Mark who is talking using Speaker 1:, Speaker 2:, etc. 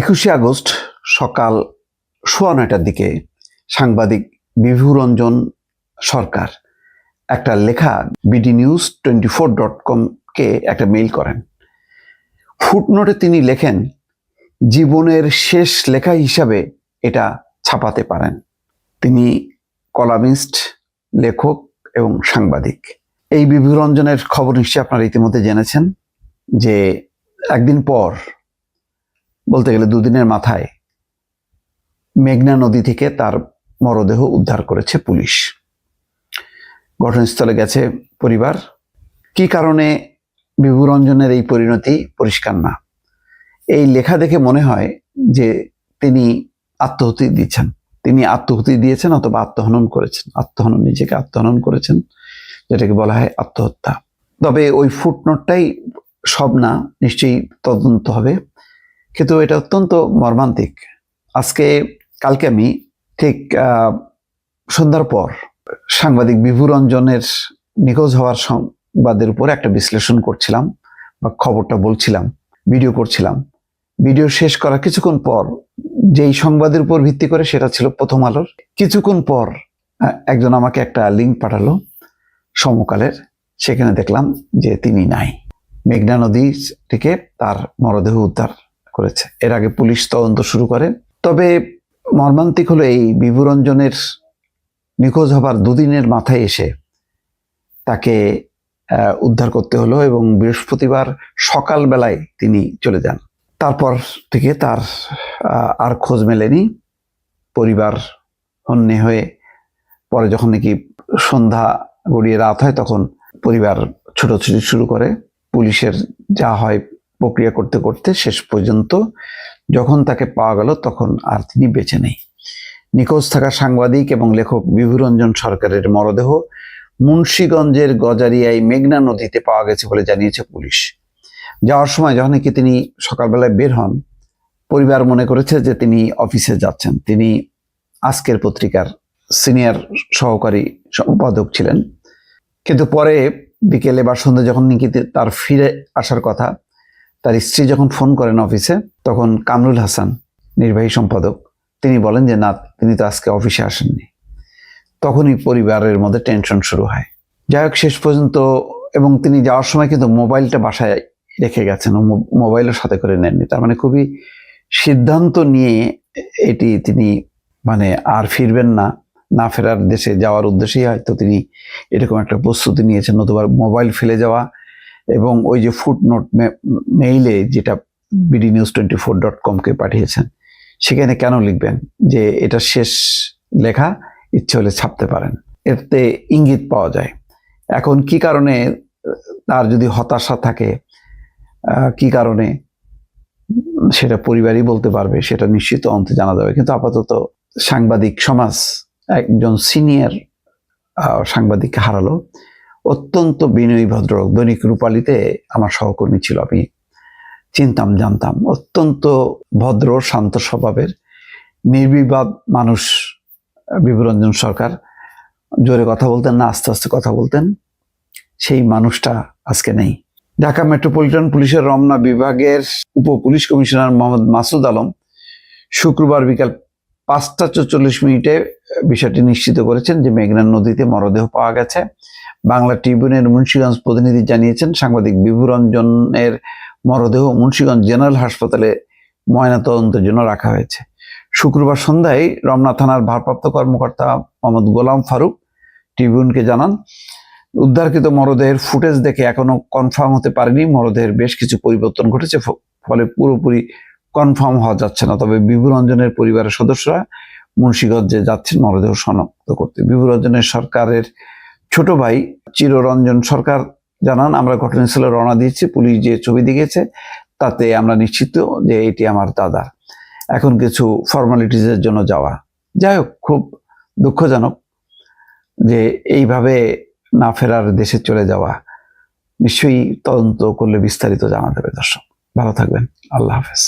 Speaker 1: একুশে আগস্ট সকাল সোয়া নয়টার দিকে সাংবাদিক বিভুরঞ্জন সরকার একটা লেখা BD news twenty four dot কমকে একটা মেইল করেন। ফুটনোটে তিনি লেখেন, জীবনের শেষ লেখা হিসাবে এটা ছাপাতে পারেন। তিনি কলামিস্ট, লেখক এবং সাংবাদিক। এই বিভুরঞ্জনের খবর নিশ্চয়ই আপনারা ইতিমধ্যে জেনেছেন যে একদিন পর বলতে গেলে দুদিনের মাথায় মেঘনা নদী থেকে তার মরদেহ উদ্ধার করেছে পুলিশ। ঘটনাস্থলে গেছে পরিবার। কি কারণে বিভুরঞ্জনের এই পরিণতি পরিষ্কার না? এই লেখা দেখে মনে হয় যে তিনি আত্মহতি দিচ্ছেন। তিনি আত্মহতি দিয়েছেন অথবা আত্মহনন করেছেন। আত্মহনন নিজেকে আত্মহনন করেছেন, যেটাকে বলা হয় আত্মহত্যা। তবে ওই ফুটনোটটাই সব না, নিশ্চয়ই তদন্ত হবে। কিন্তু এটা অত্যন্ত মর্মান্তিক। আজকে, কালকে আমি ঠিক সন্ধ্যার পর সাংবাদিক বিভুরঞ্জনের নিখোঁজ হওয়ার সংবাদের উপর একটা বিশ্লেষণ করছিলাম বা খবরটা বলছিলাম, ভিডিও করছিলাম। ভিডিও শেষ করা কিছুক্ষণ পর যেই সংবাদের উপর ভিত্তি করে সেটা ছিল প্রথম আলোর, কিছুক্ষণ পর একজন আমাকে একটা লিঙ্ক পাঠালো সমকালের, সেখানে দেখলাম যে তিনি নাই। মেঘনা নদী থেকে তার মরদেহ উদ্ধার করেছে। এর আগে পুলিশ তদন্ত শুরু করে। তবে মর্মান্তিক হলো এই বিভুরঞ্জনের নিখোঁজ হবার দুদিনের মাথায় এসে তাকে উদ্ধার করতে হলো এবং বৃহস্পতিবার সকালবেলায় তিনি চলে যান। তারপর থেকে তার আর খোঁজ মেলেনি। পরিবার হন্যে হয়ে পরে যখন নাকি সন্ধ্যা গড়িয়ে রাত হয় তখন পরিবার ছোটাছুটি শুরু করে। পুলিশের যা হয় প্রক্রিয়া করতে করতে শেষ পর্যন্ত যখন তাকে পাওয়া গেল, তখন আর তিনি বেঁচে নেই। নিখোঁজ থাকা সাংবাদিক এবং লেখক বিভুরঞ্জন সরকারের মরদেহ মুন্সীগঞ্জের গজারিয়ায় মেঘনা নদীতে পাওয়া গেছে বলে জানিয়েছে পুলিশ। যাওয়ার সময় যখন কি তিনি সকালবেলায় বের হন, পরিবার মনে করেছে যে তিনি অফিসে যাচ্ছেন। তিনি আজকের পত্রিকার সিনিয়র সহকারী সম্পাদক ছিলেন। কিন্তু পরে বিকেলে বা সন্ধ্যে যখন নাকি তার ফিরে আসার কথা তার স্ত্রী যখন ফোন করেন অফিসে, তখন কামরুল হাসান, নির্বাহী সম্পাদক, তিনি বলেন যে, না, তিনি তো আজকে অফিসে আসেননি। তখনই পরিবারের মধ্যে টেনশন শুরু হয়। যাই হোক, শেষ পর্যন্ত এবং তিনি যাওয়ার সময় কিন্তু মোবাইলটা বাসায় রেখে গেছেন মোবাইলও সাথে করে নেননি। তার মানে খুবই সিদ্ধান্ত নিয়ে এটি তিনি মানে আর ফিরবেন না না ফেরার দেশে যাওয়ার উদ্দেশ্যেই হয়তো তিনি এরকম একটা প্রস্তুতি নিয়েছেন, নতুবা মোবাইল ফেলে যাওয়া এবং ওই যে ফুটনোট মেইলে যেটা BD news twenty four dot কমকে পাঠিয়েছেন, সেখানে কেন লিখবেন যে এটা শেষ লেখা, ইচ্ছে হলে ছাপতে পারেন? এতে ইঙ্গিত পাওয়া যায়। এখন কি কারণে তার যদি হতাশা থাকে কি কারণে সেটা পরিবারই বলতে পারবে, সেটা নিশ্চিত অন্তে জানা যাবে। কিন্তু আপাতত সাংবাদিক সমাজ, একজন সিনিয়র সাংবাদিককে হারালো। অত্যন্ত বিনয়ী ভদ্রলোক দৈনিক রূপালীতে আমার সহকর্মী ছিল আমি। চিনতাম জানতাম অত্যন্ত ভদ্র শান্ত স্বভাবের নির্বিবাদ মানুষ আহ, বিভুরঞ্জন সরকার। জোরে কথা বলতেন না আস্তে আস্তে কথা বলতেন। সেই মানুষটা আজকে নেই। ঢাকা মেট্রোপলিটন পুলিশের রমনা বিভাগের উপ পুলিশ কমিশনার মোহাম্মদ মাসুদ আলম শুক্রবার বিকাল পাঁচটা চল্লিশ মিনিটে বিষয়টি নিশ্চিত করেছেন যে মেঘনা নদীতে মরদেহ পাওয়া গেছে। বাংলা ট্রিবিউনের মুন্সিগঞ্জ প্রতিনিধি জানিয়েছেন, সাংবাদিক বিভুরঞ্জনের মরদেহ মুন্সীগঞ্জ জেনারেল হাসপাতালে ময়নাতদন্তের জন্য রাখা হয়েছে। শুক্রবার সন্ধ্যায় রমনা থানার ভারপ্রাপ্ত কর্মকর্তা মোহাম্মদ গোলাম ফারুক ট্রিবিউনকে জানান, উদ্ধারকৃত মরদেহের ফুটেজ দেখে এখনও কনফার্ম হতে পারেনি। মরদেহের বেশ কিছু পরিবর্তন ঘটেছে ফলে পুরোপুরি কনফার্ম হওয়া যাচ্ছে না। তবে বিভুরঞ্জনের পরিবারের সদস্যরা মুন্সিগঞ্জে যাচ্ছেন, মরদেহ শনাক্ত করতে। বিভুরঞ্জনের সরকারের ছোট ভাই চিররঞ্জন সরকার জানান, আমরা ঘটনাস্থলে রওনা দিয়েছি, পুলিশ যে ছবি দিয়েছে তাতে আমরা নিশ্চিত যে এটি আমার দাদা এখন কিছু ফর্মালিটিজের জন্য যাওয়া। যাই হোক, খুব দুঃখজনক যে এইভাবে না ফেরার দেশে চলে যাওয়া। নিশ্চয়ই তদন্ত করলে বিস্তারিত জানা যাবে দর্শক। ভালো থাকবেন। আল্লাহ হাফেজ।